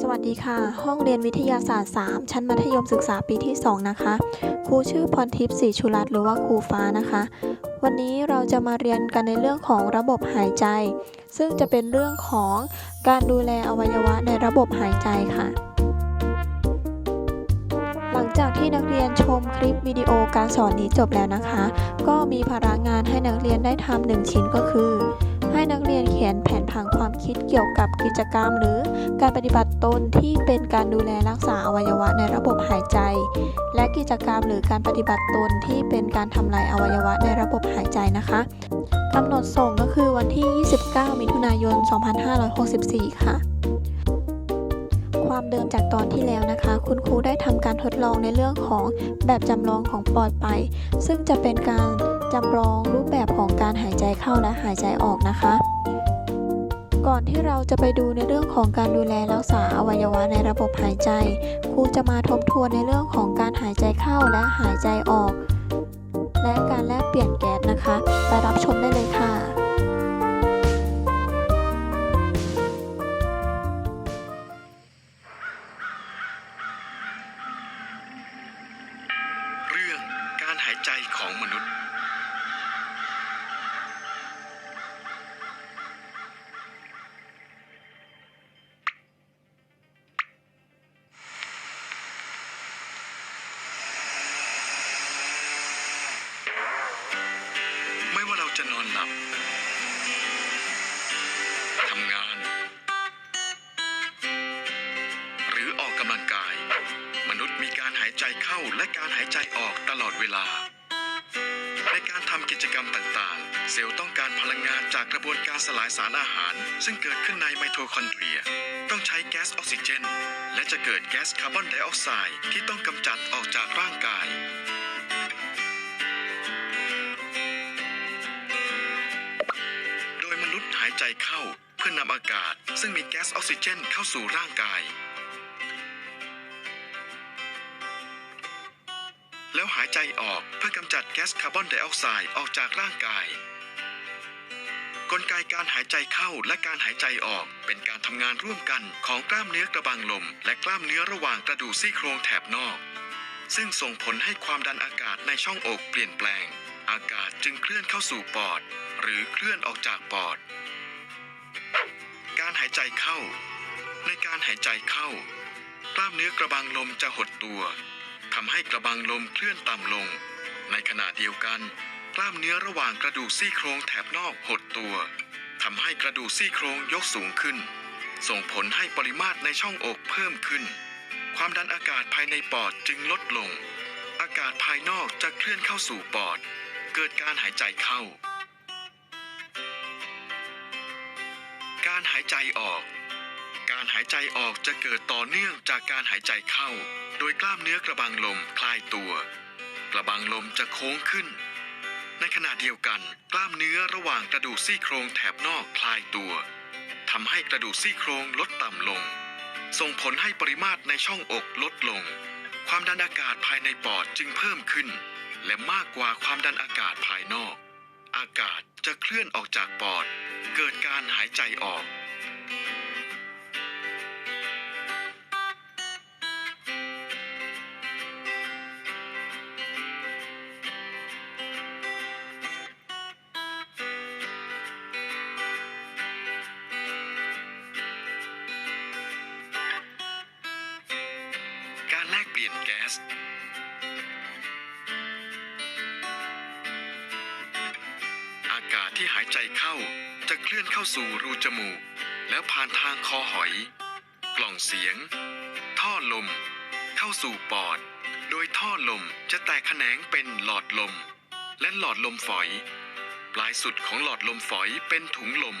สวัสดีค่ะ ห้องเรียนวิทยาศาสตร์ 3 ชั้นมัธยมศึกษาปีที่ 2 นะคะ ครูชื่อพรทิพย์ศรีชุรัตน์หรือว่าครูฟ้านะคะ วันนี้เราจะมาเรียนกันในเรื่องของระบบหายใจ ซึ่งจะเป็นเรื่องของการดูแลอวัยวะในระบบหายใจค่ะ หลังจากที่นักเรียนชมคลิปวิดีโอการสอนนี้จบแล้วนะคะ ก็มีภาระงานให้นักเรียนได้ทำหนึ่งชิ้นก็คือ ให้นักเรียนเขียนแผนผังความคิดเกี่ยวกับกิจกรรม หรือการปฏิบัติตนที่เป็นการดูแลรักษาอวัยวะในระบบหายใจ และกิจกรรมหรือการปฏิบัติตนที่เป็นการทำลายอวัยวะในระบบหายใจนะคะกำหนดส่งก็คือวันที่ 29 มิถุนายน 2564 ค่ะความเดิมจากตอนที่แล้วนะคะ คุณครูได้ทำการทดลองในเรื่องของแบบจำลองของปอดไป ซึ่งจะเป็นการ จำลองรูปแบบของการหายใจเข้าและหายใจออกนะคะ ก่อนที่เราจะไปดูในเรื่องของการดูแลรักษาอวัยวะในระบบหายใจ ครูจะมาทบทวนในเรื่องของการหายใจเข้าและหายใจออก และการแลกเปลี่ยนแก๊สนะคะ ไปรับชมได้เลยค่ะเรื่องการหายใจของมนุษย์ จะนอนหลับทำงาน หรือออกกำลังกาย มนุษย์มีการหายใจเข้าและการหายใจออกตลอดเวลา ในการทำกิจกรรมต่างๆ เซลล์ต้องการพลังงานจากกระบวนการสลายสารอาหาร ซึ่งเกิดขึ้นในไมโทคอนเดรีย ต้องใช้แก๊สออกซิเจน และจะเกิดแก๊สคาร์บอนไดออกไซด์ที่ต้องกำจัดออกจากร่างกาย ใจเข้าเพื่อนำอากาศ ซึ่งมีแก๊สออกซิเจนเข้าสู่ร่างกาย แล้วหายใจออกเพื่อกำจัดแก๊สคาร์บอนไดออกไซด์ออกจากร่างกาย กลไกการหายใจเข้าและการหายใจออก เป็นการทำงานร่วมกันของกล้ามเนื้อกระบังลม และกล้ามเนื้อระหว่างกระดูกซี่โครงแถบนอก ซึ่งส่งผลให้ความดันอากาศในช่องอกเปลี่ยนแปลง อากาศจึงเคลื่อนเข้าสู่ปอด หรือเคลื่อนออกจากปอด การหายใจเข้า ในการหายใจเข้า กล้ามเนื้อกระบังลมจะหดตัวทำให้กระบังลมเคลื่อนต่ำลง ในขณะเดียวกัน กล้ามเนื้อระหว่างกระดูกซี่โครงแถบนอกหดตัวทำให้กระดูกซี่โครงยกสูงขึ้น ส่งผลให้ปริมาตรในช่องอกเพิ่มขึ้น ความดันอากาศภายในปอดจึงลดลง อากาศภายนอกจะเคลื่อนเข้าสู่ปอด เกิดการหายใจเข้า การหายใจออก การหายใจออกจะเกิดต่อเนื่องจากการหายใจเข้า โดยกล้ามเนื้อกระบังลมคลายตัว กระบังลมจะโค้งขึ้น ในขณะเดียวกัน กล้ามเนื้อระหว่างกระดูกซี่โครงแถบนอกคลายตัวทำให้กระดูกซี่โครงลดต่ำลง ส่งผลให้ปริมาตรในช่องอกลดลง ความดันอากาศภายในปอดจึงเพิ่มขึ้น และมากกว่าความดันอากาศภายนอก อากาศจะเคลื่อนออกจากปอด เกิดการหายใจออก การแลกเปลี่ยนแก๊สอากาศที่หายใจเข้า จะเคลื่อนเข้าสู่รูจมูก แล้วผ่านทางคอหอย กล่องเสียง ท่อลม เข้าสู่ปอด โดยท่อลมจะแตกแขนงเป็นหลอดลม และหลอดลมฝอย ปลายสุดของหลอดลมฝอยเป็นถุงลม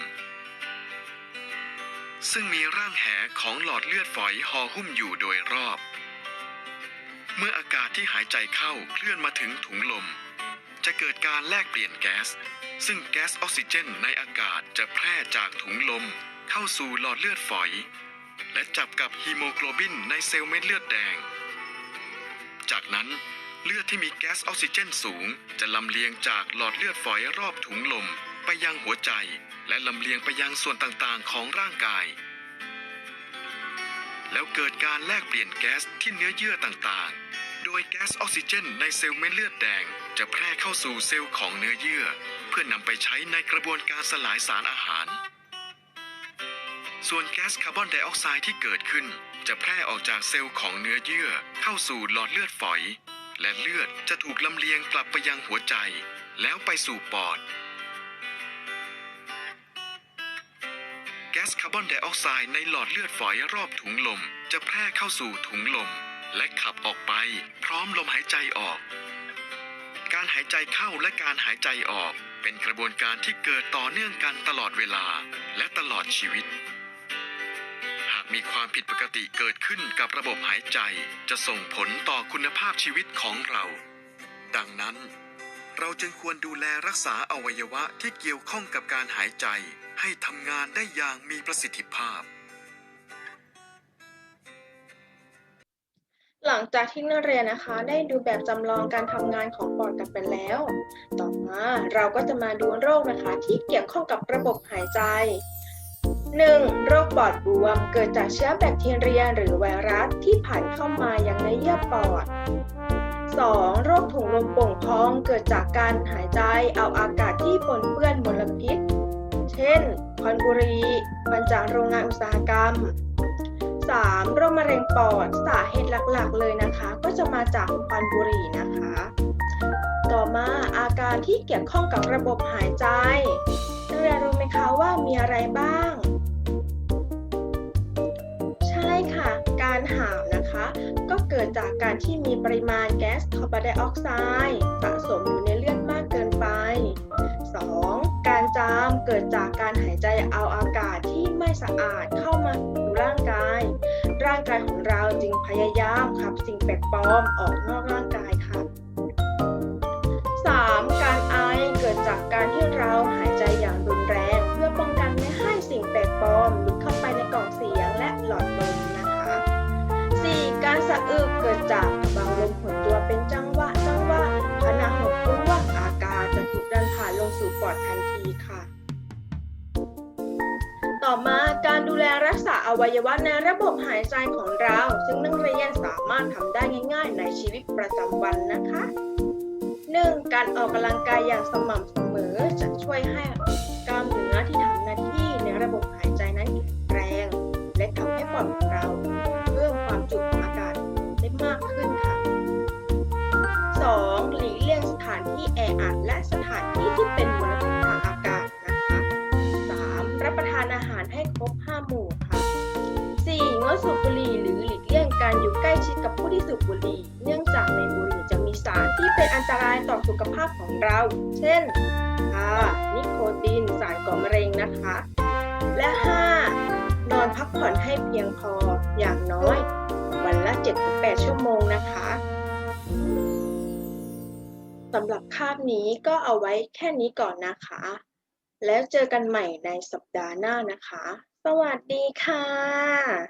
ซึ่งมีร่างแหของหลอดเลือดฝอยห่อหุ้มอยู่โดยรอบ เมื่ออากาศที่หายใจเข้าเคลื่อนมาถึงถุงลม จะเกิดการแลกเปลี่ยนแก๊ส ซึ่งแก๊สออกซิเจนในอากาศจะแพร่จากถุงลม เข้าสู่หลอดเลือดฝอย และจับกับฮีโมโกลบินในเซลล์เม็ดเลือดแดง จากนั้นเลือดที่มีแก๊สออกซิเจนสูง จะลำเลียงจากหลอดเลือดฝอยรอบถุงลม ไปยังหัวใจ และลำเลียงไปยังส่วนต่างๆ ของร่างกาย แล้วเกิดการแลกเปลี่ยนแก๊สที่เนื้อเยื่อต่างๆ โดยแก๊สออกซิเจนในเซลล์เม็ดเลือดแดง จะแพร่เข้าสู่เซลล์ของเนื้อเยื่อ พื่อนำไปใช้ในกระบวนการสลายสารอาหาร ส่วนแก๊สคาร์บอนไดออกไซด์ที่เกิดขึ้น จะแพร่ออกจากเซลล์ของเนื้อเยื่อเข้าสู่หลอดเลือดฝอย และเลือดจะถูกลำเลียงกลับไปยังหัวใจ แล้วไปสู่ปอด แก๊สคาร์บอนไดออกไซด์ในหลอดเลือดฝอยรอบถุงลม จะแพร่เข้าสู่ถุงลม และขับออกไป พร้อมลมหายใจออกการหายใจเข้าและการหายใจออก เป็นกระบวนการที่เกิดต่อเนื่องกันตลอดเวลาและตลอดชีวิต หากมีความผิดปกติเกิดขึ้นกับระบบหายใจจะส่งผลต่อคุณภาพชีวิตของเรา ดังนั้น เราจึงควรดูแลรักษาอวัยวะที่เกี่ยวข้องกับการหายใจให้ทำงานได้อย่างมีประสิทธิภาพ หลังจากที่นักเรียนนะคะ ได้ดูแบบจำลองการทำงานของปอดกันไปแล้ว ต่อมาเราก็จะมาดูโรคนะคะ ที่เกี่ยวข้องกับระบบหายใจ 1. โรคปอดบวม เกิดจากเชื้อแบคทีเรียหรือไวรัสที่ผ่านเข้ามายังในเยื่อปอด 2. โรคถุงลมโป่งพอง เกิดจากการหายใจเอาอากาศที่ปนเปื้อนมลพิษ เช่น ควันบุหรี่ควันจากโรงงานอุตสาหกรรม 3. โรคมะเร็งปอดสาเหตุหลักๆ เลยนะคะ ก็จะมาจากควันบุหรี่นะคะ ต่อมาอาการที่เกี่ยวข้องกับระบบหายใจนักเรียนรู้ไหมคะว่ามีอะไรบ้าง ใช่ค่ะ การหาวนะคะ ก็เกิดจากการที่มีปริมาณแก๊สคาร์บอนไดออกไซด์สะสมอยู่ในเลือดมากเกินไป 2. การจามเกิดจากการหายใจเอาอากาศที่ ไม่สะอาดเข้ามาสู่ร่างกาย ร่างกายของเราจึงพยายามขับสิ่งแปลกปลอมออกนอกร่างกายค่ะ 3. การไอเกิดจากการที่เราหายใจอย่างรุนแรง เพื่อป้องกันไม่ให้สิ่งแปลกปลอมหลุดเข้าไปในกล่องเสียงและหลอดลมนะคะ 4. การสะอึกเกิดจากบังลมหดตัวเป็นจังหวะจังหวะขณะหดตัวอากาศจะถูกดันผ่านลงสู่ปอดทันที ต่อมาการดูแลรักษาอวัยวะในระบบหายใจของเรา ซึ่งนักเรียนสามารถทำได้ง่ายๆ ในชีวิตประจำวันนะคะ 1. การออกกำลังกายอย่างสม่ำเสมอจะช่วยให้กล้ามเนื้อที่ทำหน้าที่ในระบบหายใจนั้นแข็งแรง และทำให้ปอดของเรา ดสูบบุหรี่หรือหลีกเลี่ยงการอยู่ใกล้ชิดกับผู้ที่สูบบุหรี่ เนื่องจากในบุหรี่จะมีสารที่เป็นอันตรายต่อสุขภาพของเรา เช่นยานิโคตินสารก่อมะเร็งนะคะ และ 5. นอนพักผ่อนให้เพียงพออย่างน้อย วันละ 7-8 ชั่วโมงนะคะสำหรับคาบนี้ก็เอาไว้แค่นี้ก่อนนะคะ แล้วเจอกันใหม่ในสัปดาห์หน้านะคะ สวัสดีค่ะ